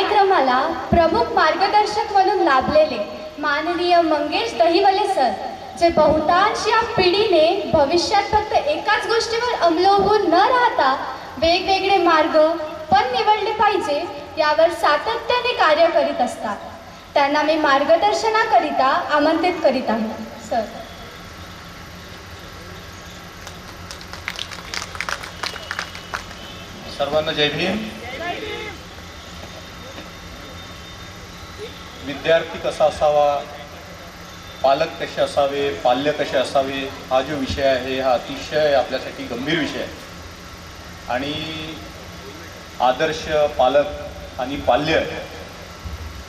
कार्यक्रमाला प्रमुख मार्गदर्शक म्हणून लाभलेले माननीय मंगेश दहिवले सर जे बहुतांश या पिढीने भविष्यात फक्त एकाच गोष्टीवर अवलंबून न राहता वेगवेगळे मार्ग पण निवडले पाहिजे यावर सातत्याने कार्य करीत असतात. त्यांना मी मार्गदर्शनाकरिता आमंत्रित करीत आहे सर. सर्वांना जय भीम. विद्यार्थी कसा असावा? पालक कसे असावे? पाल्य कसे असावे? हा जो विषय आहे हा अतिशय आपल्यासाठी गंभीर विषय आहे. आणि आदर्श पालक आणि पाल्य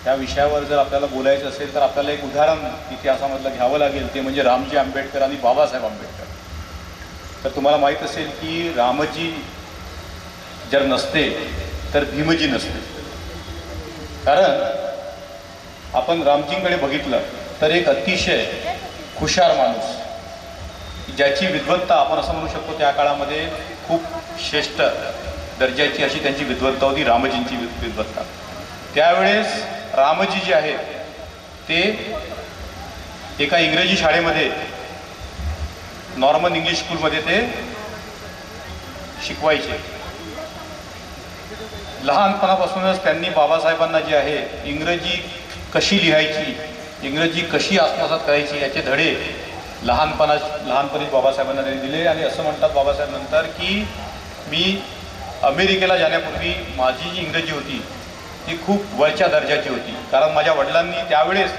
या विषयावर जर आपल्याला बोलायचं असेल तर आपल्याला एक उदाहरण इतिहासामधलं घ्यावं लागेल. ते म्हणजे रामजी आंबेडकर आणि बाबासाहेब आंबेडकर. तर तुम्हाला माहीत असेल की रामजी जर नसते तर भीमजी नसते. कारण आपण रामजींकडे बघितलं तर एक अतिशय हुशार माणूस ज्याची विद्वत्ता आपण असं म्हणू शकतो त्या काळामध्ये खूप श्रेष्ठ दर्जाची अशी त्यांची विद्वत्ता होती रामजींची विद्वत्ता त्यावेळेस रामजी जे आहे ते एका इंग्रजी शाळेमध्ये नॉर्मल इंग्लिश स्कूलमध्ये ते शिकवायचे. लहानपणापासूनच त्यांनी बाबासाहेबांना जे आहे इंग्रजी कशी लिहायची इंग्रजी कशी आत्मसात करायची याचे धडे लहानपणा लहानपणीच बाबासाहेबांना त्यांनी दिले. आणि असं म्हणतात बाबासाहेब नंतर की मी अमेरिकेला जाण्यापूर्वी माझी जी इंग्रजी होती ती खूप वरच्या दर्जाची होती. कारण माझ्या वडिलांनी त्यावेळेस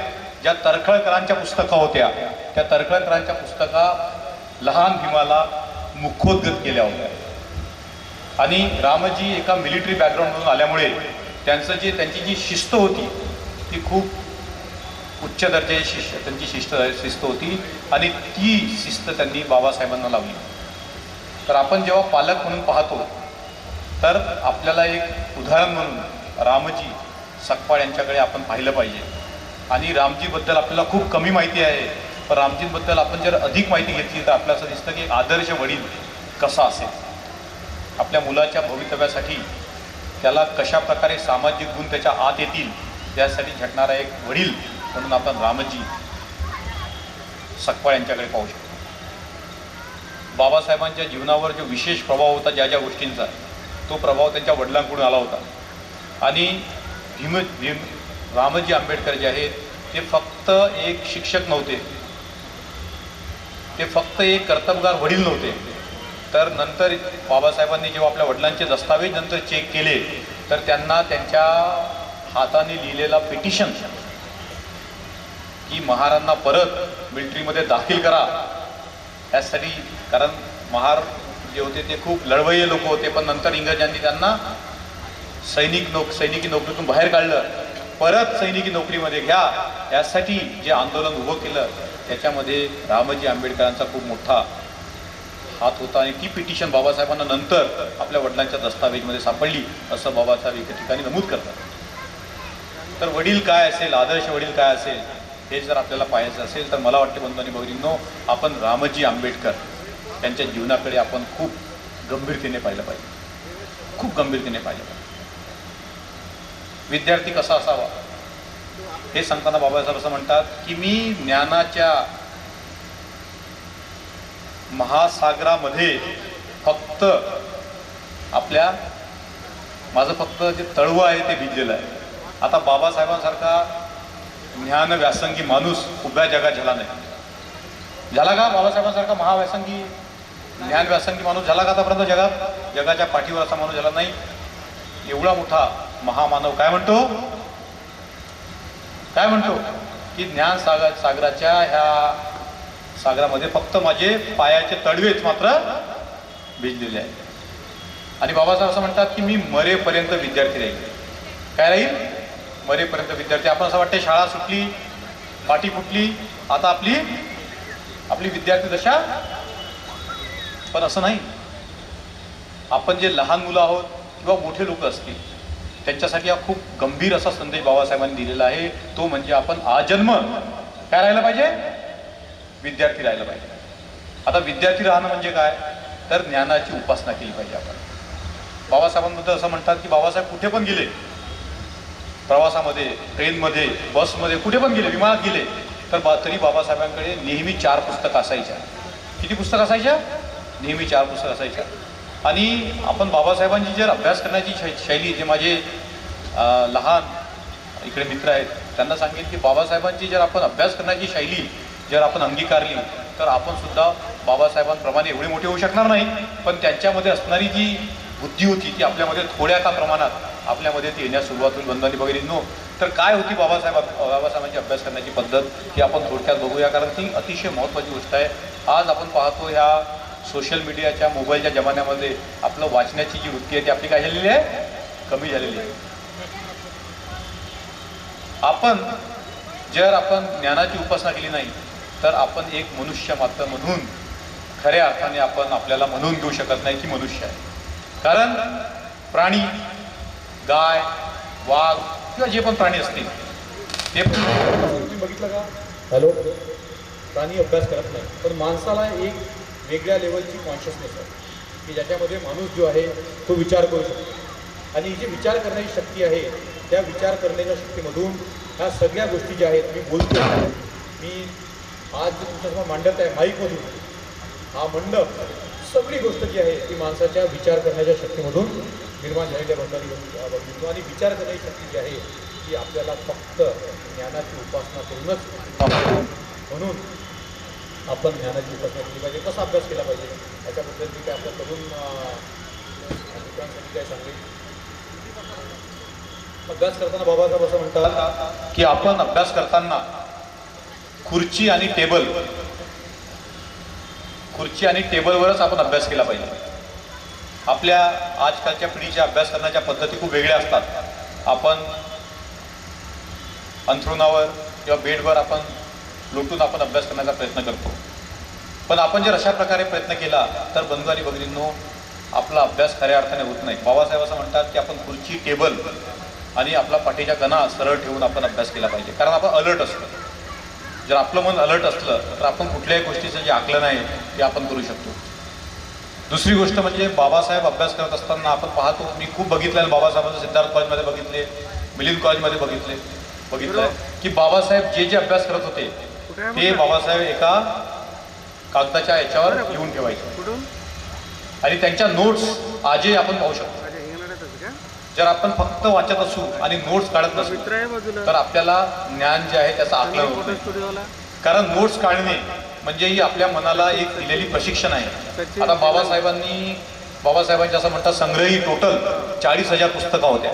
ज्या तर्खळकरांच्या पुस्तकं होत्या त्या तर्खळकरांच्या पुस्तका लहान भीमाला मुखोद्गत केल्या होत्या. आणि रामजी एका मिलिटरी बॅकग्राऊंडमधून आल्यामुळे त्यांचं जे त्यांची जी शिस्त होती ती खूप उच्च दर्जाची शिष्य त्यांची शिस्त शिस्त होती आणि ती शिस्त त्यांनी बाबासाहेबांना लावली. तर आपण जेव्हा पालक म्हणून पाहतो तर आपल्याला एक उदाहरण म्हणून रामजी सकपाळ यांच्याकडे आपण पाहिलं पाहिजे. आणि रामजीबद्दल आपल्याला खूप कमी माहिती आहे पण रामजींबद्दल आपण जर अधिक माहिती घेतली तर आपल्याला असं दिसतं की आदर्श वडील कसा असेल? आपल्या मुलाच्या भवितव्यासाठी त्याला कशा प्रकारे सामाजिक गुण त्याच्या आत येतील त्यासाठी झटणारा एक वडील म्हणून आपण रामजी सकपाळ यांच्याकडे पाहू शकतो. बाबासाहेबांच्या जीवनावर जो विशेष प्रभाव होता ज्या ज्या गोष्टींचा तो प्रभाव त्यांच्या वडिलांकडून आला होता. आणि भीम भीम रामजी आंबेडकर जे आहेत ते फक्त एक शिक्षक नव्हते. ते फक्त एक कर्तबगार वडील नव्हते. तर नंतर बाबासाहेबांनी जेव्हा आपल्या वडिलांचे दस्तावेज नंतर चेक केले तर त्यांना त्यांच्या हाताने लिहिलेला पिटिशन की महारांना परत मिलिटरीमध्ये दाखल करा. यासाठी कारण महार जे होते ते खूप लढवय्ये लोक होते पण नंतर इंग्रजांनी त्यांना सैनिक नोक सैनिकी नोकरीतून बाहेर काढलं. परत सैनिकी नोकरीमध्ये घ्या. यासाठी जे आंदोलन उभं केलं त्याच्यामध्ये रामजी आंबेडकरांचा खूप मोठा हात होता आणि ती पिटिशन बाबासाहेबांना नंतर आपल्या वडिलांच्या दस्तावेजमध्ये सापडली असं बाबासाहेब एका ठिकाणी नमूद करतात. तर वडील काय असेल आदर्श वडील काय असेल हे जर आपल्याला पाहायचं असेल तर मला वाटते बंधू आणि भगिनींनो आपण रामजी आंबेडकर त्यांच्या जीवनाकडे आपण खूप गंभीरतेने पाहिलं पाहिजे. खूप गंभीरतेने पाहिलं पाहिजे. विद्यार्थी कसा असावा? हे सांगताना बाबासाहेब असं म्हणतात की मी ज्ञानाच्या महासागरामध्ये फक्त आपल्या माझं फक्त जे तळवं आहे ते भिजलेलं आहे. आता बाबासाहेबांसारखा ज्ञान व्यासंगी माणूस उभ्या जगात झाला नाही. झाला का बाबासाहेबांसारखा महाव्यासंगी ज्ञान व्यासंगी माणूस झाला का आतापर्यंत जगात? जगाच्या पाठीवर असा माणूस झाला नाही. एवढा मोठा महामानव काय म्हणतो? काय म्हणतो? की ज्ञान सागर सागराच्या ह्या सागरामध्ये फक्त माझे पायाचे तडवेच मात्र भिजलेले आहेत. आणि बाबासाहेब असं म्हणतात की मी मरेपर्यंत विद्यार्थी राहील काय राहील मरेपर्यंत विद्यार्थी. आपण असं वाटते शाळा सुटली पाठी फुटली आता आपली आपली विद्यार्थी दशा पण असं नाही. आपण जे लहान मुलं आहोत किंवा मोठे लोक असतील त्यांच्यासाठी हा खूप गंभीर असा संदेश बाबासाहेबांनी दिलेला आहे. तो म्हणजे आपण आजन्म काय राहिला पाहिजे? विद्यार्थी राहिलं पाहिजे. आता विद्यार्थी राहणं म्हणजे काय? तर ज्ञानाची उपासना केली पाहिजे आपण. बाबासाहेबांबद्दल असं म्हणतात की बाबासाहेब कुठे पण गेले प्रवासामध्ये ट्रेनमध्ये बसमध्ये कुठे पण गेले विमानात गेले तर बा तरी बाबासाहेबांकडे नेहमी चार पुस्तकं असायच्या. किती पुस्तकं असायच्या? नेहमी चार पुस्तकं असायच्या. आणि आपण बाबासाहेबांची जर अभ्यास करण्याची शै शैली जे माझे लहान इकडे मित्र आहेत त्यांना सांगेन की बाबासाहेबांची जर आपण अभ्यास करण्याची शैली जर आपण अंगीकारली तर आपण सुद्धा बाबासाहेबांप्रमाणे एवढे मोठे होऊ शकणार नाही. पण त्यांच्यामध्ये असणारी जी बुद्धी होती ती आपल्यामध्ये थोड्या का प्रमाणात आपल्यामध्ये ती येण्यास सुरुवात होईल. बंधनी वगैरे नो तर काय होती बाबासाहेब बाबासाहेबांची अभ्यास करण्याची पद्धत ही आपण थोडक्यात बघूया. कारण ती अतिशय महत्त्वाची गोष्ट आहे. आज आपण पाहतो ह्या सोशल मीडियाच्या मोबाईलच्या जमान्यामध्ये आपलं वाचण्याची जी वृत्ती आहे ती आपली काय झालेली आहे? कमी झालेली आहे. आपण जर आपण ज्ञानाची उपासना केली नाही तर आपण एक मनुष्य मात्र म्हणून खऱ्या अर्थाने आपण आपल्याला म्हणून घेऊ शकत नाही की मनुष्य आहे. कारण प्राणी गाय वाघ किंवा जे पण प्राणी असतील. ते तुम्ही बघितलं का? हॅलो? प्राणी अभ्यास करत नाही. पण माणसाला एक वेगळ्या लेवलची कॉन्शियसनेस आहे. की ज्याच्यामध्ये माणूस जो आहे तो विचार करू शकतो. आणि ही जी विचार करण्याची शक्ती आहे त्या विचार करण्याच्या शक्तीमधून ह्या सगळ्या गोष्टी ज्या आहेत मी बोलतो मी आज जे तुमच्यासमोर मांडत आहे माईकमधून. हा मंडप सगळी गोष्ट जी आहे ती माणसाच्या विचार करण्याच्या शक्तीमधून निर्माण झालेल्या बद्दल बघितलो आणि विचार करण्याची शक्ती जी आहे ती आपल्याला फक्त ज्ञानाची उपासना करूनच म्हणून आपण ज्ञानाची उपासना केली पाहिजे. कसा अभ्यास केला पाहिजे? याच्याबद्दल मी काय आपल्या तरुण मित्रांसाठी काय सांगेल अभ्यास करताना बाबासाहेब असं म्हणतात की आपण अभ्यास करताना खुर्ची आणि टेबल खुर्ची आणि टेबलवरच आपण अभ्यास केला पाहिजे. आपल्या आजकालच्या पिढीच्या अभ्यास करण्याच्या पद्धती खूप वेगळ्या असतात. आपण अंथरुणावर किंवा बेडवर आपण लोटून आपण अभ्यास करण्याचा प्रयत्न करतो. पण आपण जर अशा प्रकारे प्रयत्न केला तर बंधू आणि भगिनींनो आपला अभ्यास खऱ्या अर्थाने होत नाही. बाबासाहेब असं म्हणतात की आपण खुर्ची टेबल आणि आपला पाठीच्या कणा सरळ ठेवून आपण अभ्यास केला पाहिजे. कारण आपण अलर्ट असतो. जर आपलं मन अलर्ट असलं तर आपण कुठल्याही गोष्टीचं जे आकलन आहे ते आपण करू शकतो. दुसरी गोष्ट म्हणजे बाबासाहेब अभ्यास करत असताना आपण पाहतो मी खूप बघितलं बाबासाहेबांचं सिद्धार्थ कॉलेजमध्ये बघितले मिलिंद कॉलेजमध्ये बघितले बघितलं की बाबासाहेब जे जे अभ्यास करत होते ते बाबासाहेब एका कागदाच्या याच्यावर लिहून ठेवायचे. आणि त्यांच्या नोट्स आजही आपण पाहू शकतो. जर आपण फक्त वाचत असू आणि नोट्स काढत नसू तर आपल्याला ज्ञान जे आहे त्याचं आकलन होत कारण नोट्स काढणे म्हणजे ही आपल्या मनाला एक दिलेली प्रशिक्षण आहे. आता बाबासाहेबांनी बाबासाहेबांचे असं म्हणतात संग्रही टोटल चाळीस हजार पुस्तकं होत्या.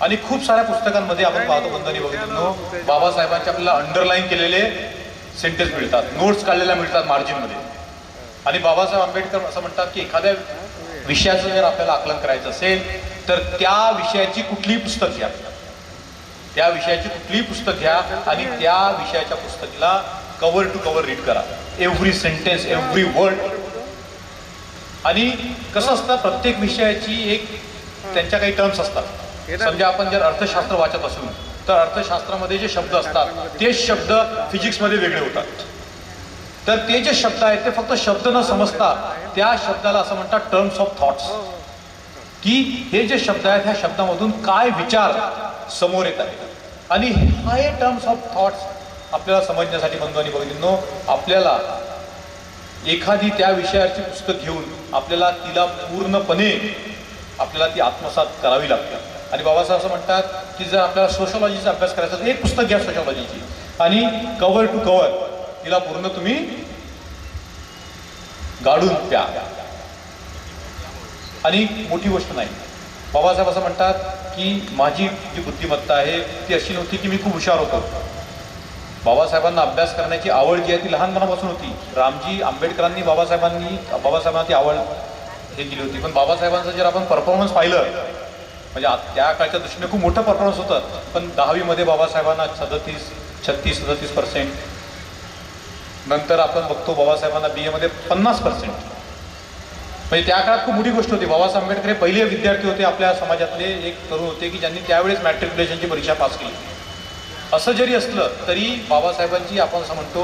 आणि खूप साऱ्या पुस्तकांमध्ये आपण पाहतो बंधनी बघितलो बाबासाहेबांचे आपल्याला अंडरलाईन केलेले सेंटेन्स मिळतात. नोट्स काढलेल्या मिळतात मार्जिनमध्ये आणि बाबासाहेब आंबेडकर असं म्हणतात की एखाद्या विषयाचं जर आपल्याला आकलन करायचं असेल तर त्या विषयाची कुठलीही पुस्तक घ्या. त्या विषयाची कुठलीही पुस्तक घ्या आणि त्या विषयाच्या पुस्तकाला कव्हर टू कव्हर रीड करा. एव्हरी सेंटेन्स एव्हरी वर्ड आणि कसं असतं प्रत्येक विषयाची एक त्यांच्या काही टर्म्स असतात. समजा आपण जर अर्थशास्त्र वाचत असू तर अर्थशास्त्रामध्ये जे शब्द असतात तेच शब्द फिजिक्समध्ये वेगळे होतात. तर ते जे शब्द आहेत ते फक्त शब्द न समजता त्या शब्दाला असं म्हणतात टर्म्स ऑफ थॉट्स की हे जे शब्द आहेत ह्या शब्दामधून काय विचार समोर येत आहेत. आणि हे टर्म्स ऑफ थॉट्स आपल्याला समजण्यासाठी बंधू आणि भगिनींनो आपल्याला एखादी त्या विषयाची पुस्तक घेऊन आपल्याला तिला पूर्णपणे आपल्याला ती आत्मसात करावी लागते. आणि बाबासाहेब असं म्हणतात की जर आपल्याला सोशोलॉजीचा अभ्यास करायचा तर एक पुस्तक घ्या सोशोलॉजीची आणि कवर टू कवर तिला पूर्ण तुम्ही गाडून प्या आणि मोठी गोष्ट नाही. बाबासाहेब असं म्हणतात की माझी जी बुद्धिमत्ता आहे ती अशी नव्हती की मी खूप हुशार होतो. बाबासाहेबांना अभ्यास करण्याची आवड जी आहे ती लहानपणापासून होती. रामजी आंबेडकरांनी बाबासाहेबांनी बाबासाहेबांना ती आवड हे केली होती. पण बाबासाहेबांचं जर आपण परफॉर्मन्स पाहिलं म्हणजे आ- त्या काळच्या दृष्टीने खूप मोठं परफॉर्मन्स होतं. पण दहावीमध्ये बाबासाहेबांना सदतीस छत्तीस सदतीस पर्सेंट नंतर आपण बघतो बाबासाहेबांना बी एमध्ये पन्नास पर्सेंट म्हणजे त्या काळात खूप मोठी गोष्ट होती. बाबासाहेब आंबेडकर हे पहिले विद्यार्थी होते. आपल्या समाजातले एक तरुण होते की ज्यांनी त्यावेळेस मॅट्रिक्युलेशनची परीक्षा पास केली. असं जरी असलं तरी बाबासाहेबांची आपण असं म्हणतो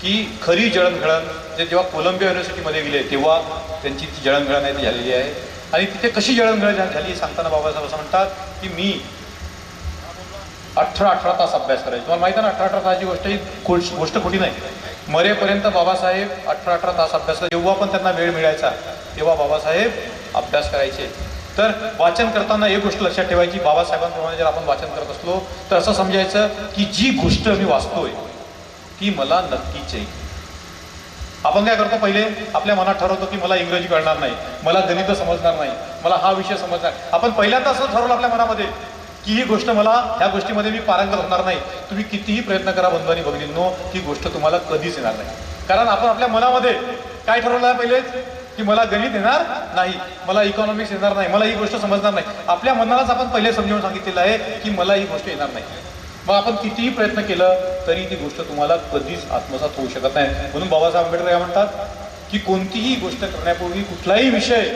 की खरी जळणघळण ते जेव्हा कोलंबिया युनिव्हर्सिटीमध्ये गेले तेव्हा त्यांची ती जळणघळण आहे ती झालेली आहे. आणि तिथे कशी जळणघळण झाली सांगताना बाबासाहेब असं म्हणतात की मी अठरा अठरा तास अभ्यास करायचो. तुम्हाला माहिती आहे ना अठरा अठरा तासाची गोष्ट ही गोष्ट गोष्ट खोटी नाही. मरेपर्यंत बाबासाहेब अठरा अठरा तास अभ्यास जेव्हा पण त्यांना वेळ मिळायचा तेव्हा बाबासाहेब अभ्यास करायचे. तर वाचन करताना एक गोष्ट लक्षात ठेवायची बाबासाहेबांप्रमाणे जर आपण वाचन करत असलो तर असं समजायचं की जी गोष्ट मी वाचतोय ती मला नक्कीच येईल आपण काय करतो पहिले आपल्या मनात ठरवतो की मला इंग्रजी कळणार नाही मला गणित समजणार नाही मला हा विषय समजणार. आपण पहिल्यांदा असं ठरवलं आपल्या मनामध्ये की ही गोष्ट मला ह्या गोष्टीमध्ये मी पारंगत होणार नाही. तुम्ही कितीही प्रयत्न करा बंधू भगिनींनो ही गोष्ट तुम्हाला कधीच येणार नाही. कारण आपण आपल्या मनामध्ये काय ठरवलं आहे पहिले की मला गणित येणार नाही मला इकॉनॉमिक्स येणार नाही मला ही गोष्ट समजणार नाही. आपल्या मनालाच आपण पहिले समजावून सांगितलेलं आहे की मला ही गोष्ट येणार नाही. मग आपण कितीही प्रयत्न केलं तरी ती गोष्ट तुम्हाला कधीच आत्मसात होऊ शकत नाही. म्हणून बाबासाहेब आंबेडकर काय म्हणतात? की कोणतीही गोष्ट करण्यापूर्वी कुठलाही विषय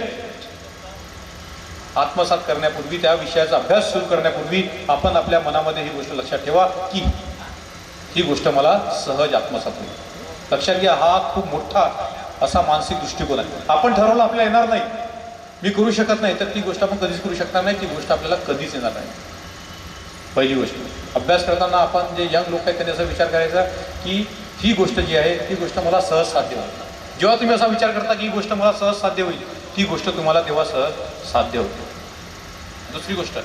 आत्मसात करण्यापूर्वी त्या विषयाचा अभ्यास सुरू करण्यापूर्वी आपण आपल्या मनामध्ये ही गोष्ट लक्षात ठेवा की ही गोष्ट मला सहज आत्मसात होईल. लक्षात घ्या हा खूप मोठा असा मानसिक दृष्टिकोन आहे. आपण ठरवलं आपल्याला येणार नाही. मी करू शकत नाही तर ती गोष्ट आपण कधीच करू शकणार नाही. ती गोष्ट आपल्याला कधीच येणार नाही. पहिली गोष्ट. अभ्यास करताना आपण जे यंग लोक आहेत त्यांनी असा विचार करायचा की ही गोष्ट जी आहे ती गोष्ट मला सहज साध्य होईल. जेव्हा तुम्ही असा विचार करता की ही गोष्ट मला सहज साध्य होईल ती गोष्ट तुम्हाला तेव्हा सहज साध्य होते. दुसरी गोष्ट.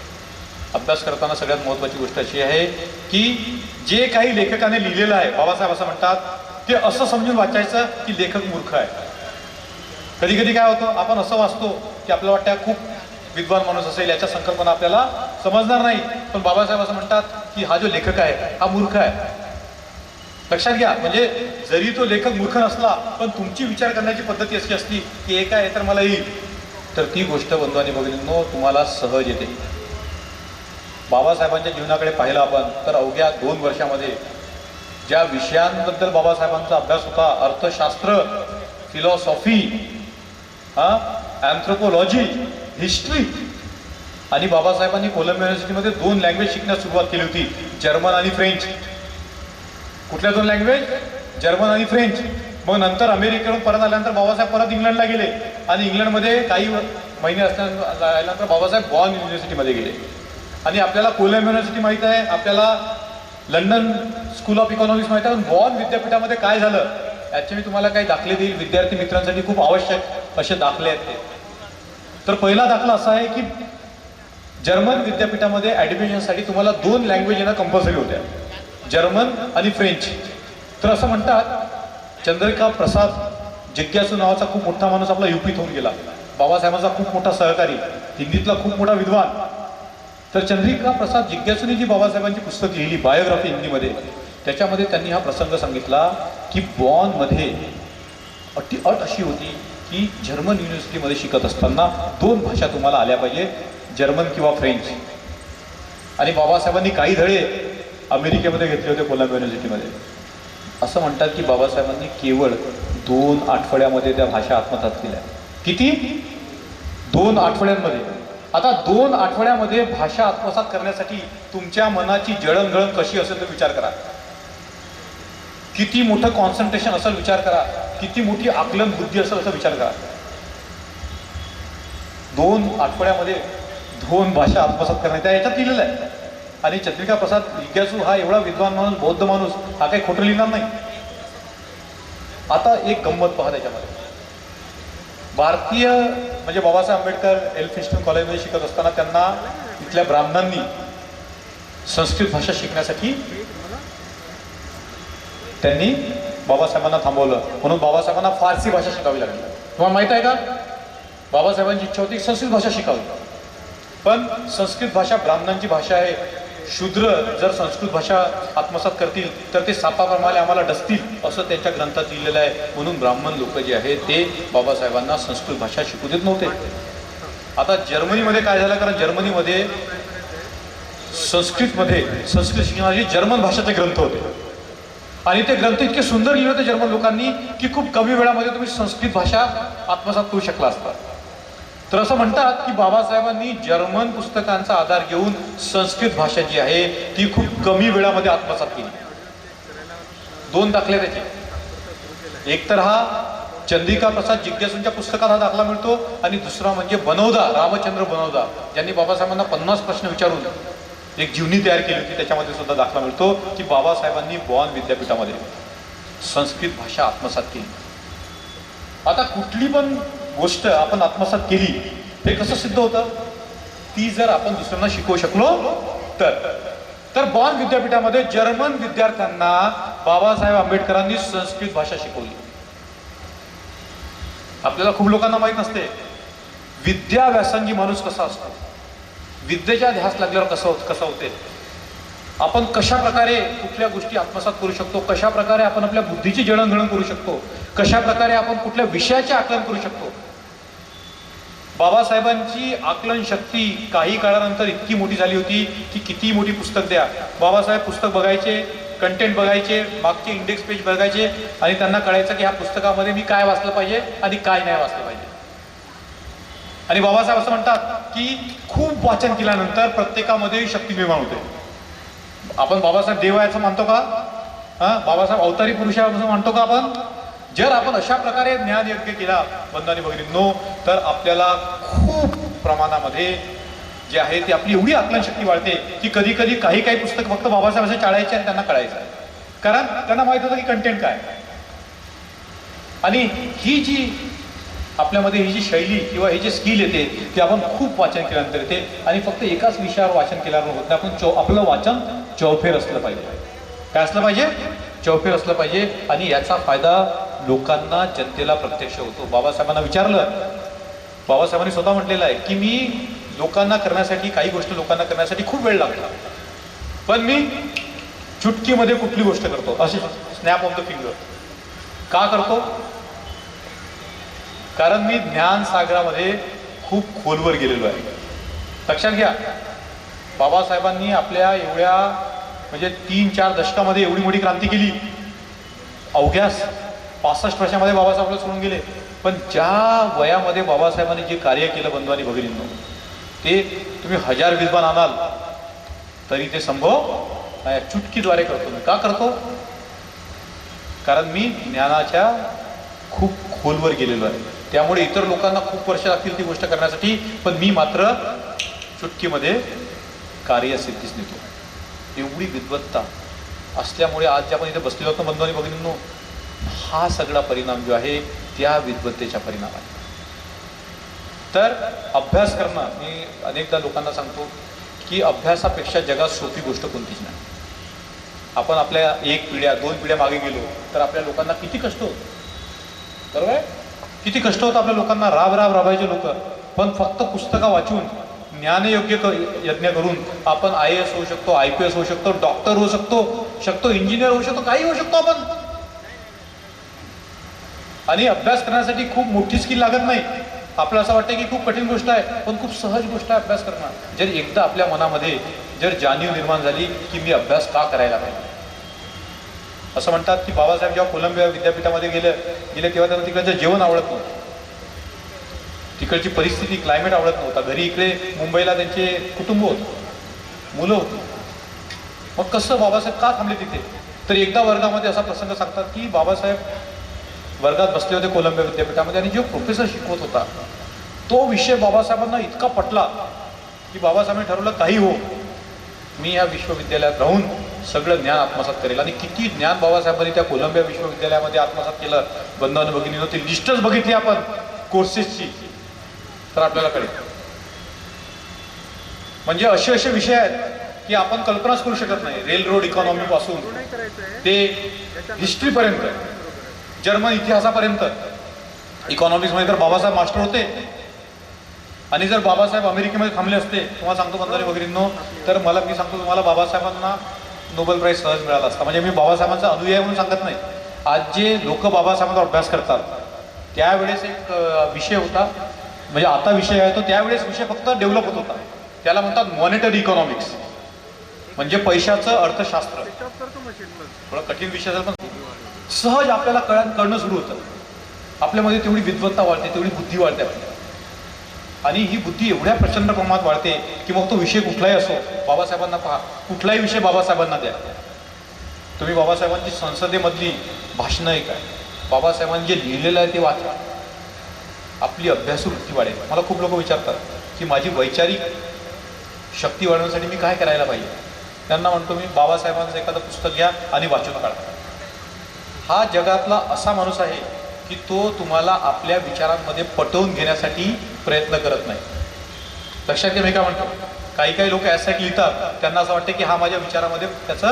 अभ्यास करताना सगळ्यात महत्त्वाची गोष्ट अशी आहे की जे काही लेखकाने लिहिलेलं आहे बाबासाहेब असं म्हणतात ते असं समजून वाचायचं की लेखक मूर्ख आहे. कधी कधी काय होतं आपण असं वाचतो की आपल्याला वाटतं खूप विद्वान माणूस असेल याच्या संकल्पना आपल्याला समजणार नाही. पण बाबासाहेब असं म्हणतात की हा जो लेखक आहे हा मूर्ख आहे. लक्षात घ्या म्हणजे जरी तो लेखक मूर्ख नसला पण तुमची विचार करण्याची पद्धती अशी असली की एक आहे तर मला येईल. तर ती गोष्ट बंधू आणि भगिनींनो तुम्हाला सहज येते. बाबासाहेबांच्या जीवनाकडे पाहिलं आपण तर अवघ्या दोन वर्षामध्ये ज्या विषयांबद्दल बाबासाहेबांचा अभ्यास होता अर्थशास्त्र फिलॉसॉफी हा अँथ्रोपोलॉजी हिस्ट्री आणि बाबासाहेबांनी कोलंबिया युनिव्हर्सिटीमध्ये दोन लँग्वेज शिकण्यास सुरुवात केली होती जर्मन आणि फ्रेंच कुठल्या दोन लँग्वेज जर्मन आणि फ्रेंच मग नंतर अमेरिकेकडून परत आल्यानंतर बाबासाहेब परत इंग्लंडला गेले. आणि इंग्लंडमध्ये काही महिने असल्यानंतर बाबासाहेब बॉन युनिव्हर्सिटीमध्ये गेले. आणि आपल्याला कोलम युनिव्हर्सिटी माहीत आहे आपल्याला लंडन स्कूल ऑफ इकॉनॉमिक्स माहिती आहे पण बॉन विद्यापीठामध्ये काय झालं? याचे मी तुम्हाला काही दाखले देईल. विद्यार्थी मित्रांसाठी खूप आवश्यक असे दाखले आहेत ते. तर पहिला दाखला असा आहे की जर्मन विद्यापीठामध्ये ॲडमिशनसाठी तुम्हाला दोन लँग्वेज येणं कंपल्सरी होत्या. जर्मन आणि फ्रेंच. तर असं म्हणतात चंद्रिका प्रसाद जिज्ञासू नावाचा खूप मोठा माणूस आपला युपीत होऊन गेला. बाबासाहेबांचा खूप मोठा सहकारी हिंदीतला खूप मोठा विद्वान. तर चंद्रिका प्रसाद जिज्ञासूने जी बाबासाहेबांची पुस्तक लिहिली बायोग्राफी हिंदीमध्ये. त्याच्यामध्ये त्यांनी हा प्रसंग सांगितला की बॉनमध्ये अटी अट अशी होती की जर्मन युनिव्हर्सिटीमध्ये शिकत असताना दोन भाषा तुम्हाला आल्या पाहिजे जर्मन किंवा फ्रेंच. आणि बाबासाहेबांनी काही धडे अमेरिकेमध्ये घेतले होते कोलंबिया युनिव्हर्सिटीमध्ये. असं म्हणतात की बाबासाहेबांनी केवळ दोन आठवड्यामध्ये त्या भाषा आत्मसात केल्या. किती? दोन आठवड्यांमध्ये. आता दोन आठवड्यामध्ये भाषा आत्मसात करण्यासाठी तुमच्या मनाची जळणघळण कशी असेल तर विचार करा. किती मोठं कॉन्सन्ट्रेशन असेल विचार करा. किती मोठी आकलन बुद्धी असेल असं विचार करा. दोन आठवड्यामध्ये दोन भाषा आत्मसात करण्यात त्या याच्यात लिहिलेलं आहे. आणि चंद्रिका प्रसाद जिज्ञासू हा एवढा विद्वान माणूस बौद्ध माणूस हा काही खोटं लिहिणार नाही. आता एक गंमत पहा त्याच्यामध्ये. भारतीय म्हणजे बाबासाहेब आंबेडकर एल फिस्टन कॉलेजमध्ये शिकत असताना त्यांना इथल्या ब्राह्मणांनी संस्कृत भाषा शिकण्यासाठी त्यांनी बाबासाहेबांना थांबवलं. म्हणून बाबासाहेबांना फारसी भाषा शिकावी लागली. तुम्हाला माहीत आहे का? बाबासाहेबांची इच्छा होती संस्कृत भाषा शिकावी. पण संस्कृत भाषा ब्राह्मणांची भाषा आहे. शूद्र जर संस्कृत भाषा आत्मसात करतील तर ते सापाप्रमाणे आम्हाला डसतील असं त्यांच्या ग्रंथात लिहिलेलं आहे. म्हणून ब्राह्मण लोक जे आहेत ते बाबासाहेबांना संस्कृत भाषा शिकू देत नव्हते. आता जर्मनीमध्ये काय झालं? कारण जर्मनीमध्ये संस्कृतमध्ये संस्कृत शिकणारे जर्मन भाषेचे ग्रंथ होते. आणि ते ग्रंथ इतके सुंदर लिहिले होते जर्मन लोकांनी की खूप कमी वेळामध्ये तुम्ही संस्कृत भाषा आत्मसात करू शकला असता. तर असं म्हणतात की बाबासाहेबांनी जर्मन पुस्तकांचा आधार घेऊन संस्कृत भाषा जी आहे ती खूप कमी वेळामध्ये आत्मसात केली. दोन दाखले त्याचे. एक तर हा चंद्रिका प्रसाद जिज्ञासूंच्या पुस्तकात हा दाखला मिळतो आणि दुसरा म्हणजे बनवदा रामचंद्र बनवदा ज्यांनी बाबासाहेबांना पन्नास प्रश्न विचारून एक जीवनी तयार केली होती त्याच्यामध्ये सुद्धा दाखला मिळतो की बाबासाहेबांनी बॉन विद्यापीठामध्ये संस्कृत भाषा आत्मसात केली. आता कुठली पण गोष्ट आपण आत्मसात केली हे कसं सिद्ध होतं? ती जर आपण दुसऱ्यांना शिकवू शकलो तर. तर बॉन विद्यापीठामध्ये जर्मन विद्यार्थ्यांना बाबासाहेब आंबेडकरांनी संस्कृत भाषा शिकवली. आपल्याला खूप लोकांना माहीत नसते विद्या व्यासंगी माणूस कसा असतो? विद्येच्या ध्यास लागल्यावर कसं कसं होते? आपण कशा प्रकारे कुठल्या गोष्टी आत्मसात करू शकतो? कशा प्रकारे आपण आपल्या बुद्धीची जळणघळण करू शकतो? कशा प्रकारे आपण कुठल्या विषयाचे आकलन करू शकतो? बाबासाहेबांची आकलन शक्ती काही काळानंतर इतकी मोठी झाली होती की किती मोठी पुस्तक द्या. बाबासाहेब पुस्तक बघायचे कंटेंट बघायचे मागचे इंडेक्स पेज बघायचे आणि त्यांना कळायचं की ह्या पुस्तकामध्ये मी काय वाचलं पाहिजे आणि काय नाही वाचलं पाहिजे. आणि बाबासाहेब असं म्हणतात की खूप वाचन केल्यानंतर प्रत्येकामध्ये शक्ती निर्माण होते. आपण बाबासाहेब देव आहे असं मानतो का? हा? बाबासाहेब अवतारी पुरुष आहे असं मानतो का आपण? जर आपण अशा प्रकारे ज्ञान यज्ञ केला बंधाने भगिनींनो तर आपल्याला खूप प्रमाणामध्ये जे आहे ती आपली एवढी आत्मशक्ती वाढते की कधी कधी काही काही पुस्तक फक्त बाबासाहेब असे चाळायचे आणि त्यांना कळायचं कारण त्यांना माहीत होतं की कंटेंट काय आणि ही जी आपल्यामध्ये ही जी शैली किंवा ही जी स्किल येते ती आपण खूप वाचन केल्यानंतर येते. आणि फक्त एकाच विषयावर वाचन केल्यावर होत नाही. आपण चौ आपलं वाचन चौफेर असलं पाहिजे. काय असलं पाहिजे? चौफेर असलं पाहिजे. आणि याचा फायदा लोकांना जनतेला प्रत्यक्ष होतो. बाबासाहेबांना विचारलं. बाबासाहेबांनी स्वतः म्हटलेलं आहे की मी लोकांना करण्यासाठी काही गोष्ट लोकांना करण्यासाठी खूप वेळ लागला. पण मी चुटकीमध्ये कुठली गोष्ट करतो? अशी स्नॅप ऑफ द फिंगर का करतो? कारण मी ज्ञान सागरामध्ये खूप खोलवर गेलेलो आहे. लक्षात घ्या. बाबासाहेबांनी आपल्या एवढ्या म्हणजे तीन चार दशकामध्ये एवढी मोठी क्रांती केली. अवघ्या पासष्ट वर्षामध्ये बाबासाहेब आपल्याला सोडून गेले. पण ज्या वयामध्ये बाबासाहेबांनी जे कार्य केलं बंधू आणि भगिनींनो ते तुम्ही हजार विद्वान आणाल तरी ते संभव चुटकीद्वारे करतो. मी का करतो? कारण मी ज्ञानाच्या खूप खोलवर गेलेलो आहे. त्यामुळे इतर लोकांना खूप वर्ष लागतील ती गोष्ट करण्यासाठी पण मी मात्र चुटकीमध्ये कार्यसिद्धीच नेतो. एवढी विद्वत्ता असल्यामुळे आज जे आपण इथे बसलेलो होतो बंधू आणि भगिनींनो हा सगळा परिणाम जो आहे त्या विद्वत्तेच्या परिणाम आहे. तर अभ्यास करणं मी अनेकदा लोकांना सांगतो की अभ्यासापेक्षा जगात सोपी गोष्ट कोणतीच नाही. आपण आपल्या एक पिढ्या दोन पिढ्या मागे गेलो तर आपल्या लोकांना किती कष्ट होत? बरोबर आहे? किती कष्ट होतं आपल्या लोकांना? राब राब राबायचे लोक. पण फक्त पुस्तकं वाचून ज्ञानयोग्य क यज्ञ करून आपण आय ए एस होऊ शकतो आय पी एस होऊ शकतो डॉक्टर होऊ शकतो शकतो इंजिनियर होऊ शकतो काही होऊ शकतो आपण. आणि अभ्यास करण्यासाठी खूप मोठी स्किल लागत नाही. आपलं असं वाटतं की खूप कठीण गोष्ट आहे पण खूप सहज गोष्ट आहे अभ्यास करणं. जर एकदा आपल्या मनामध्ये जर जाणीव निर्माण झाली की मी अभ्यास का करायला पाहिजे? असं म्हणतात की बाबासाहेब जेव्हा कोलंबिया विद्यापीठामध्ये गेलं गेले तेव्हा त्यांना तिकडचं जेवण आवडत नव्हतं. तिकडची परिस्थिती क्लायमेट आवडत नव्हता. घरी इकडे मुंबईला त्यांचे कुटुंब होतं. मुलं होती. मग कसं बाबासाहेब का थांबले तिथे? तर एकदा वर्गामध्ये असा प्रसंग सांगतात की बाबासाहेब वर्गात बसले होते कोलंबिया विद्यापीठामध्ये आणि जो प्रोफेसर शिकवत होता तो विषय बाबासाहेबांना इतका पटला की बाबासाहेबांनी ठरवलं काही हो. मी या विश्वविद्यालयात राहून सगळं ज्ञान आत्मसात करेल. आणि किती ज्ञान बाबासाहेबांनी त्या कोलंबिया विश्वविद्यालयामध्ये आत्मसात केलं. बंधन बघितली ते लिस्टच बघितली आपण कोर्सेसची तर आपल्याला कळेल. म्हणजे असे असे विषय आहेत की आपण कल्पनाच करू शकत नाही. रेल रोड इकॉनॉमी पासून ते हिस्ट्रीपर्यंत जर्मन इतिहासापर्यंत. इकॉनॉमिक्समध्ये तर बाबासाहेब मास्टर होते आणि जर बाबासाहेब अमेरिकेमध्ये थांबले असते तुम्हाला सांगतो बंधारे वगैरेंनो तर मला मी सांगतो तुम्हाला बाबासाहेबांना नोबेल प्राईज सहज मिळाला असता. म्हणजे मी बाबासाहेबांचा अनुयायी म्हणून सांगत नाही. आज जे लोक बाबासाहेबांचा अभ्यास करतात त्यावेळेस एक विषय होता. म्हणजे आता विषय आहे तो त्यावेळेस विषय फक्त डेव्हलप होत होता. त्याला म्हणतात मॉनिटरी इकॉनॉमिक्स म्हणजे पैशाचं अर्थशास्त्र. थोडा कठीण विषय असेल पण सहज आपल्याला कळण कळणं सुरू होतं. आपल्यामध्ये तेवढी विद्वत्ता वाढते तेवढी बुद्धी वाढते आपली. आणि ही बुद्धी एवढ्या प्रचंड प्रमाणात वाढते की मग तो विषय कुठलाही असो बाबासाहेबांना पहा. कुठलाही विषय बाबासाहेबांना द्या. तुम्ही बाबासाहेबांची संसदेमधली भाषणं ऐका. बाबासाहेबांनी जे लिहिलेलं आहे ते वाचा. आपली अभ्यासू वृत्ती वाढेल. मला खूप लोक विचारतात की माझी वैचारिक शक्ती वाढवण्यासाठी मी काय करायला पाहिजे? त्यांना म्हणतो मी बाबासाहेबांचं एखादं पुस्तक घ्या आणि वाचून काढा. हा जगातला असा माणूस आहे की तो तुम्हाला आपल्या विचारांमध्ये पटवून घेण्यासाठी प्रयत्न करत नाही. लक्षात घ्या मी काय म्हणतो. काही काही लोक यासाठी लिहितात. त्यांना असं वाटतं की हा माझ्या विचारामध्ये त्याचं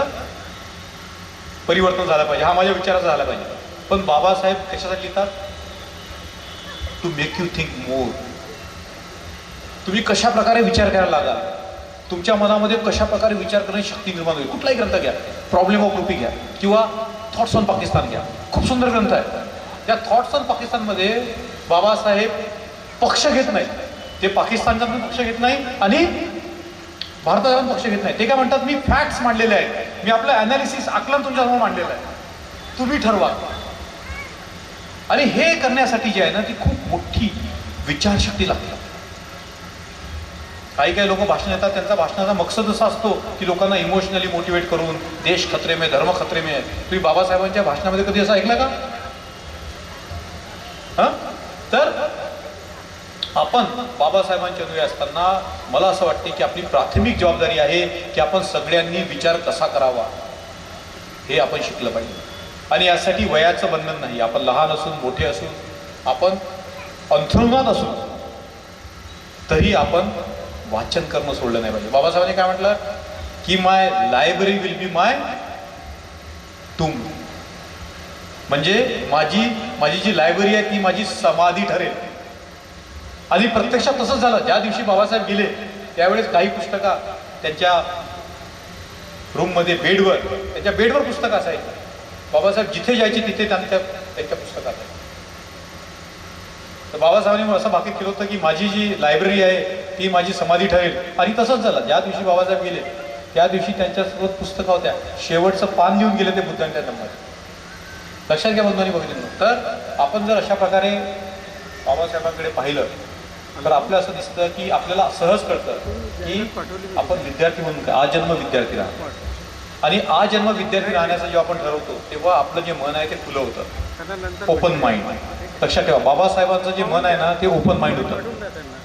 परिवर्तन झालं पाहिजे. हा माझ्या विचाराचा झाला पाहिजे. पण बाबासाहेब कशासाठी लिहितात? To make you think more तुम्ही कशा प्रकारे विचार करायला लागाल तुमच्या मनामध्ये कशा प्रकारे विचार करण्याची शक्ती निर्माण होईल? कुठलाही ग्रंथ घ्या. प्रॉब्लेम ऑफ रुपी घ्या. किंवा थॉट्स ऑन पाकिस्तान घ्या खूप सुंदर ग्रंथ आहे. त्या थॉट्स ऑन पाकिस्तानमध्ये बाबासाहेब पक्ष घेत नाही ते पाकिस्तानचा पण पक्ष घेत नाही आणि भारताचा पण पक्ष घेत नाही. ते काय म्हणतात? मी फॅक्ट्स मांडलेले आहेत. मी आपलं अनालिसिस आकलन तुमच्यासमोर मांडलेलं आहे. तुम्ही ठरवा. आणि हे करण्यासाठी जे आहे ना ती खूप मोठी विचारशक्ती लागते. काही काही लोक भाषण येतात त्यांचा भाषणाचा मकसद असा असतो की लोकांना इमोशनली मोटिवेट करून देश खतरे मे धर्म खतरे मे आहे तुम्ही बाबासाहेबांच्या भाषणामध्ये कधी असं ऐकलं का? हां? तर आपण बाबासाहेबांच्या अनुयायी असताना मला असं वाटते की आपली प्राथमिक जबाबदारी आहे की आपण सगळ्यांनी विचार कसा करावा हे आपण शिकलं पाहिजे. आणि यासाठी वयाचं बंधन नाही. आपण लहान असून मोठे असून आपण अंथरुणात असू तरी आपण वाचन करणं सोडलं नाही पाहिजे. बाबासाहेबांनी काय म्हटलं? की माय लायब्ररी विल बी माय तुम म्हणजे माझी माझी जी लायब्ररी आहे ती माझी समाधी ठरेल. आणि प्रत्यक्षात तसंच झालं. ज्या दिवशी बाबासाहेब गेले त्यावेळेस काही पुस्तका त्यांच्या रूममध्ये बेडवर त्यांच्या बेडवर पुस्तकं असायची. बाबासाहेब जिथे जायचे तिथे त्यांच्या त्यांच्या पुस्तकात आहे. तर बाबासाहेबांनी असं भाकीत केलं होतं की माझी जी लायब्ररी आहे ती माझी समाधी ठरेल. आणि तसंच झालं. ज्या दिवशी बाबासाहेब गेले त्या दिवशी त्यांच्यासोबत पुस्तकं होत्या. शेवटचं पान घेऊन गेले ते बुद्धांच्या धर्माचे लक्षात घ्या बंधूंनी बघितलं. तर आपण जर अशा प्रकारे बाबासाहेबांकडे पाहिलं तर आपलं असं दिसतं की आपल्याला सहज कळतं की आपण विद्यार्थी म्हणून आजन्म विद्यार्थी राहतो. आणि आजन्म विद्यार्थी राहण्याचं जेव्हा आपण ठरवतो तेव्हा आपलं जे मन आहे ते खुलं होतं. ओपन माइंड लक्षात ठेवा बाबासाहेबांचं जे मन आहे ना ते ओपन माइंड होतं.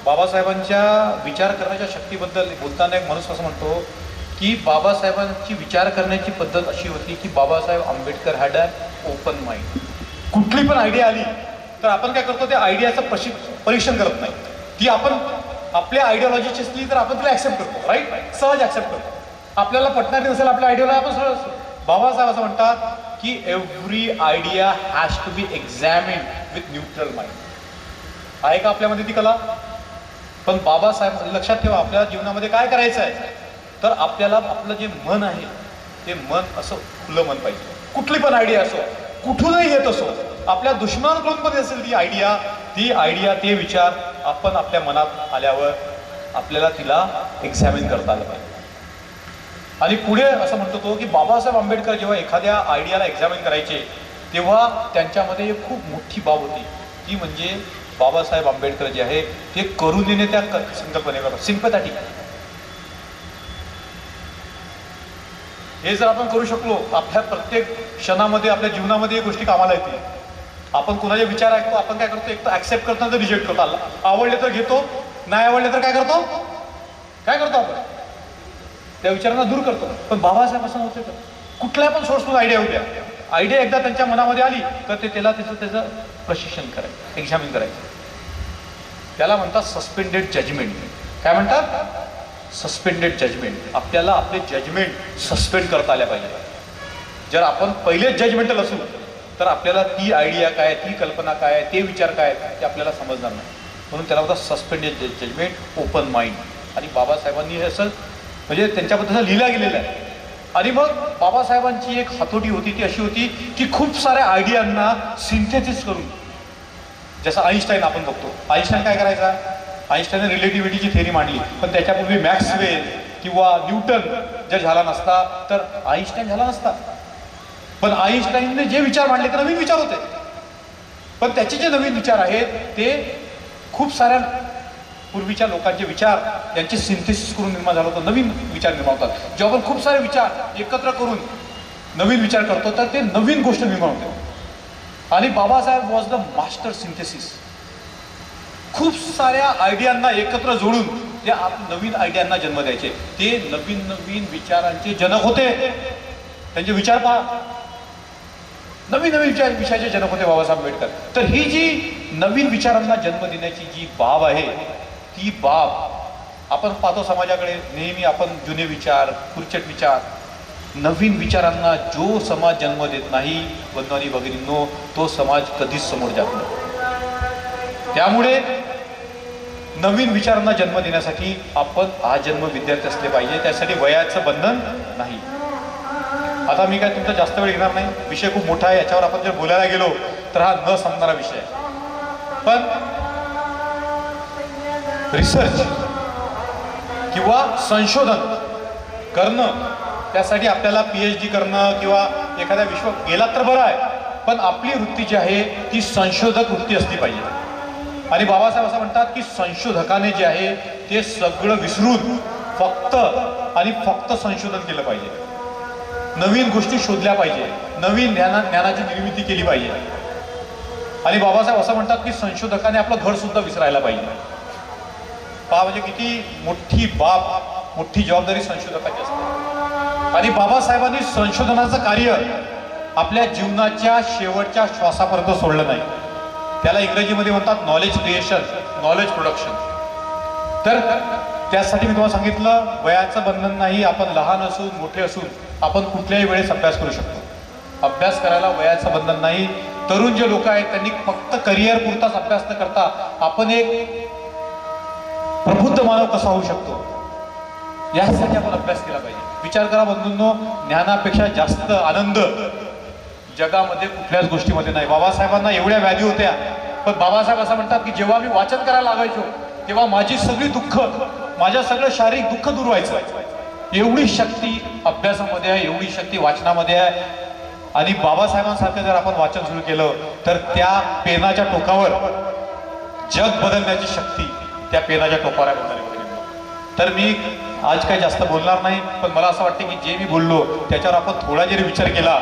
बाबासाहेबांच्या विचार करण्याच्या शक्तीबद्दल बोलताना एक माणूस असं म्हणतो की बाबासाहेबांची विचार करण्याची पद्धत अशी होती की Babasaheb Ambedkar had a open mind कुठली पण आयडिया आली तर आपण काय करतो त्या आयडियाचं प्रशि परीक्षण करत नाही. ती आपण आपल्या आयडिओलॉजीची असली तर आपण तिला ऍक्सेप्ट करतो राईट सहज ऍक्सेप्ट करतो. आपल्याला पटणारी नसेल आपल्या आयडियाला आपण सहज बाबासाहेब असं म्हणतात की every idea has to be examine with neutral mind आहे का आपल्यामध्ये ती कला? पण बाबासाहेब लक्षात ठेवा आपल्या जीवनामध्ये काय करायचं आहे तर आपल्याला आपलं जे मन आहे ते मन असं खुलं मन पाहिजे. कुठली पण आयडिया असो कुठूनही येत असो आपल्या दुश्मनांकडून पण असेल ती आयडिया ती आयडिया ते विचार आपण आपल्या मनात आल्यावर आपल्याला तिला एक्झामिन करता आलं पाहिजे. आणि पुढे असं म्हणतो तो की बाबासाहेब आंबेडकर जेव्हा एखाद्या आयडियाला एक्झामिन करायचे तेव्हा त्यांच्यामध्ये एक खूप मोठी बाब होती. ती म्हणजे बाबासाहेब आंबेडकर जे आहे ते करुणेने त्या संकल्पनेवर सिम्पथॅटिक हे जर आपण करू शकलो आपल्या प्रत्येक क्षणामध्ये आपल्या जीवनामध्ये या गोष्टी कामाला येतील आपण कुणाचे विचार ऐकतो आपण काय करतो एक तर ऍक्सेप्ट करतो तर रिजेक्ट करतो आला आवडले तर घेतो नाही आवडले तर काय करतो? काय करतो आपण? त्या विचारांना दूर करतो. पण बाबासाहेब असं नव्हते तर. कुठल्या पण सोर्समधून आयडिया होत्या आयडिया एकदा त्यांच्या मनामध्ये आली तर ते त्याला त्याचं त्याचं प्रशिक्षण करायचं एक्झामिन करायचं. त्याला म्हणतात सस्पेंडेड जजमेंट काय म्हणतात? सस्पेंडेड जजमेंट आपल्याला आपले जजमेंट सस्पेंड करता आल्या पाहिजे जर आपण पहिलेच जजमेंटल असू तर आपल्याला ती आयडिया काय ती कल्पना काय आहे ते विचार काय ते आपल्याला समजणार नाही. म्हणून त्याला होता सस्पेंडेड जजमेंट ओपन माइंड आणि बाबासाहेबांनी हे असं म्हणजे त्यांच्याबद्दल असं लिहिलं गेलेलं आहे. आणि मग बाबासाहेबांची एक हातोटी होती ती अशी होती की खूप साऱ्या आयडियांना सिंथेसिस करून. जसं आईन्स्टाईन आपण बघतो. आईन्स्टाईन काय करायचा? आईन्स्टाईन रिलेटिव्हिटीची थेरी मांडली. पण त्याच्यापूर्वी मॅक्सवेल किंवा न्यूटन जर झाला नसता तर आईन्स्टाईन झाला नसता. पण आईन्स्टाईनने जे विचार मांडले ते नवीन विचार होते. पण त्याचे जे नवीन विचार आहेत ते खूप साऱ्या पूर्वीच्या लोकांचे विचार यांचे सिंथेसिस करून निर्माण झालं होतं नवीन विचार निर्माण होतात. जेव्हा आपण खूप सारे विचार एकत्र करून नवीन विचार करतो तर ते नवीन गोष्ट निर्माण होते. आणि Babasaheb was the master synthesis खूप साऱ्या आयडियांना एकत्र जोडून ते आप नवीन आयडियांना जन्म द्यायचे. ते नवीन नवीन विचारांचे जनक होते. त्यांचे विचार पहा. नवीन नवीन विचार विषयाचे जनक होते बाबासाहेब आंबेडकर. तर ही जी नवीन विचारांना जन्म देण्याची जी बाब आहे ती बाब आपण पाहतो समाजाकडे. नेहमी आपण जुने विचार खुर्चट विचार नवीन विचारांना जो समाज जन्म देत नाही बंधवानी भगिनींनो तो समाज कधीच समोर जात नाही. त्यामुळे नवीन विचारांना जन्म देण्यासाठी आपण हा जन्म विद्यार्थी असले पाहिजे. त्यासाठी वयाचं बंधन नाही. आता मी काय तुमचा जास्त वेळ घेणार नाही? विषय खूप मोठा आहे. याच्यावर आपण जर बोलायला गेलो तर हा न समजणारा विषय आहे. पण रिसर्च किंवा संशोधन करणं त्यासाठी आपल्याला पी एच डी करणं किंवा एखाद्या विश्व गेलात तर बरं आहे पण आपली वृत्ती जी आहे ती संशोधक वृत्ती असली पाहिजे. आणि बाबासाहेब असं म्हणतात की संशोधकाने जे आहे ते सगळं विसरून फक्त आणि फक्त संशोधन केलं पाहिजे. नवीन गोष्टी शोधल्या पाहिजे नवीन ज्ञाना ज्ञानाची निर्मिती केली पाहिजे. आणि बाबासाहेब असं म्हणतात की संशोधकाने आपलं घर सुद्धा विसरायला पाहिजे. पहा म्हणजे किती मोठी बाब मोठी जबाबदारी संशोधकाची असते. आणि बाबासाहेबांनी संशोधनाचं कार्य आपल्या जीवनाच्या शेवटच्या श्वासापर्यंत सोडलं नाही. त्याला इंग्रजीमध्ये म्हणतात नॉलेज क्रिएशन नॉलेज प्रोडक्शन तर त्यासाठी मी तुम्हाला सांगितलं वयाचं बंधन नाही आपण लहान असून मोठे असून आपण कुठल्याही वेळेस अभ्यास करू शकतो. अभ्यास करायला वयाचं बंधन नाही. तरुण जे लोक आहेत त्यांनी फक्त करिअर पुरताच अभ्यास न करता आपण एक प्रबुद्ध मानव कसा होऊ शकतो? यासाठी आपण अभ्यास केला पाहिजे. विचार करा बंधूंनो ज्ञानापेक्षा जास्त आनंद जगामध्ये कुठल्याच गोष्टीमध्ये नाही. बाबासाहेबांना एवढ्या व्याधी होत्या. पण बाबासाहेब असं म्हणतात की जेव्हा मी वाचन करायला लागायचो तेव्हा माझी सगळी दुःख माझ्या सगळं शारीरिक दुःख दूर व्हायचं. एवढी शक्ती अभ्यासामध्ये आहे एवढी शक्ती वाचनामध्ये आहे. आणि बाबासाहेबांसारखं जर आपण वाचन सुरू केलं तर त्या पेनाच्या टोकावर जग बदलण्याची शक्ती त्या पेनाच्या टोपाऱ्या बोलणारे वगैरे तर मी आज काही जास्त बोलणार नाही पण मला असं वाटतं की जे मी बोललो त्याच्यावर आपण थोडा जरी विचार केला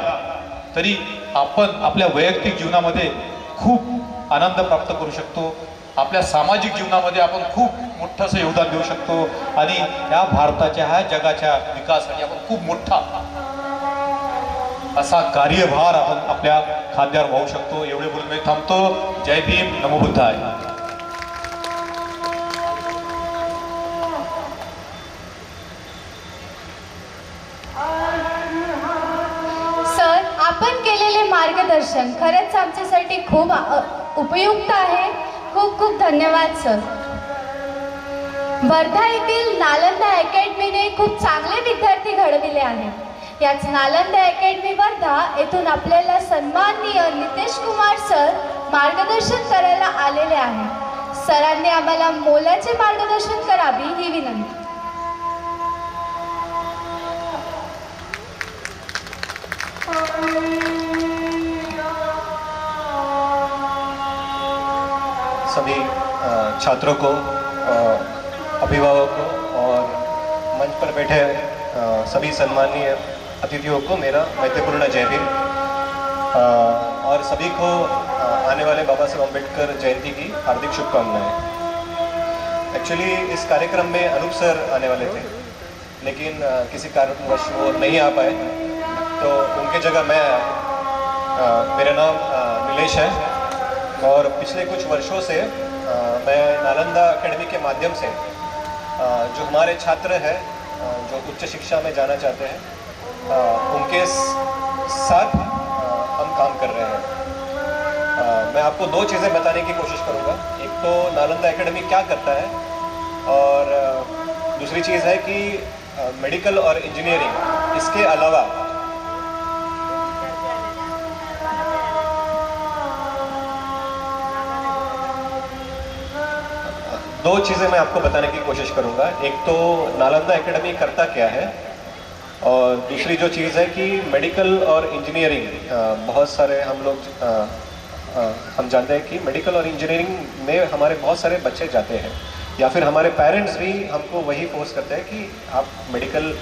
तरी आपण आपल्या वैयक्तिक जीवनामध्ये खूप आनंद प्राप्त करू शकतो. आपल्या सामाजिक जीवनामध्ये आपण खूप मोठं असं योगदान देऊ शकतो. आणि या भारताच्या ह्या जगाच्या विकासासाठी आपण खूप मोठा असा कार्यभार आपण आपल्या खांद्यावर वाहू शकतो. एवढे बोलून मी थांबतो. जय भीम. नमो केलेले मार्गदर्शन खरंच आमच्यासाठी खूप उपयुक्त आहे. खूप खूप धन्यवाद सर. वर्धा येथील नालंदा अकॅडमीने खूप चांगले विद्यार्थी घडविले आहेत. याच नालंदा अकॅडमी वर्धा येथून आपल्याला सन्माननीय नितेश कुमार सर मार्गदर्शन करायला आलेले आहे. सरांनी आम्हाला मोलाचे मार्गदर्शन करावी ही विनंती. सभी छात्रों को अभिभावकों और मंच पर बैठे सभी सम्मानीय अतिथियों को मेरा मैत्रीपूर्ण जय भीम। और सभी को आने वाले बाबा साहेब अंबेडकर जयंती की हार्दिक शुभकामनाएँ। एक्चुअली इस कार्यक्रम में अनूप सर आने वाले थे, लेकिन किसी कारणवश वो नहीं आ पाए। तो उनके जगह मैं मेरा नाम नीलेश है। और पिछले कुछ वर्षों से अ, मैं नालंदा अकेडमी के माध्यम से अ, जो हमारे छात्र हैं जो उच्च शिक्षा में जाना चाहते हैं उनके साथ हम काम कर रहे हैं। मैं आपको दो चीज़ें बताने की कोशिश करूँगा। एक तो नालंदा एकेडमी क्या करता है और दूसरी चीज़ है कि मेडिकल और इंजीनियरिंग इसके अलावा दो चीज़ें मैं आपको बताने की कोशिश करूँगा। एक तो नालंदा एकेडमी करता क्या है? और दूसरी जो चीज़ है कि मेडिकल और इंजीनियरिंग बहुत सारे हम लोग हम जानते हैं कि मेडिकल और इंजीनियरिंग में हमारे बहुत सारे बच्चे जाते हैं। या फिर हमारे पेरेंट्स भी हमको वही फोर्स करते हैं कि आप मेडिकल